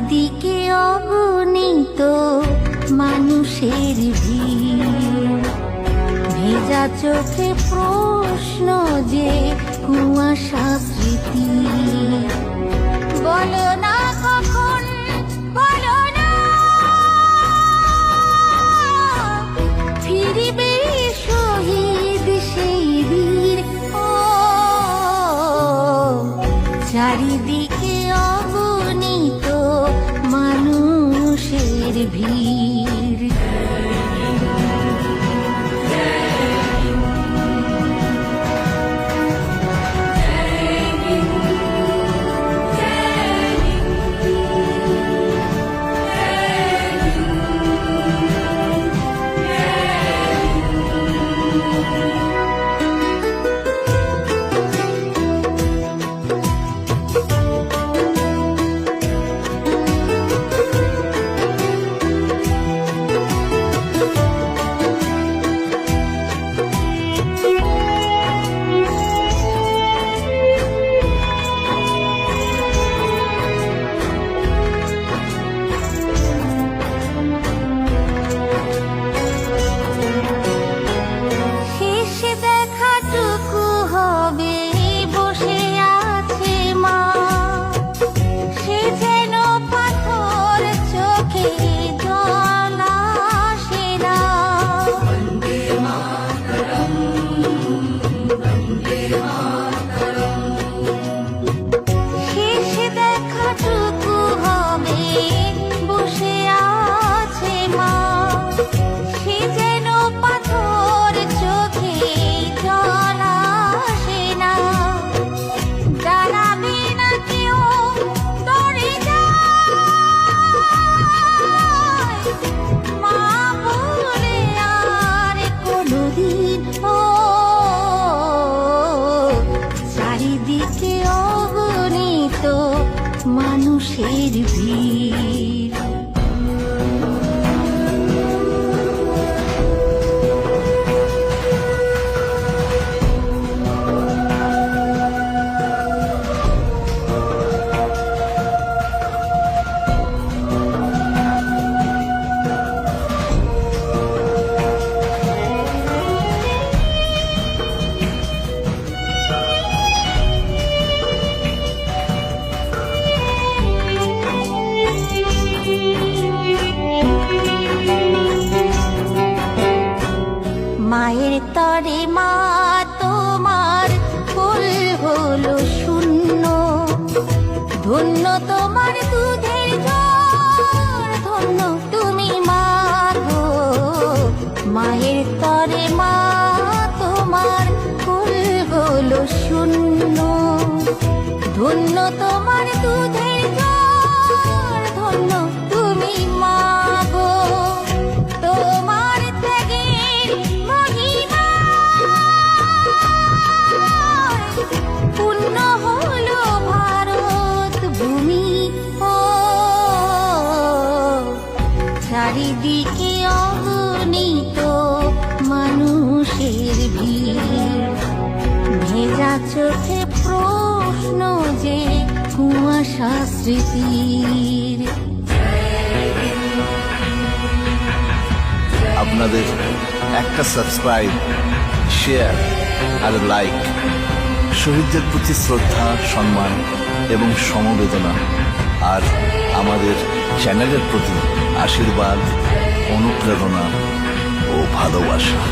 চারিদিকে অগণিত মানুষের ভেজা চোখে প্রশ্ন যে কুয়াশা স্মৃতি। বলো না শহীদ চারিদিকে অগণিত মানুষের ভিড়। শেষ মানুষের ভিড়। মায়ের তরে মা, তোমার ফুল হলো শূন্য। ধন্য তোমার দুধের ধন্য তুমি মা গো। মায়ের তরে মা, তোমার ফুল হলো শূন্য। ধন্য তোমার দুধের চারিদিকে অগণিত মানুষের ভিড়। ভেজা চোখে প্রশ্ন যে, কুয়াশা স্মৃতির। আপনাদের একটা সাবস্ক্রাইব শেয়ার আর লাইক শহীদদের প্রতি শ্রদ্ধা, সম্মান এবং সমবেদনা আর আমাদের চ্যানেলের প্রতি আশীর্বাদ অনুপ্রেরণা ও ভালোবাসা।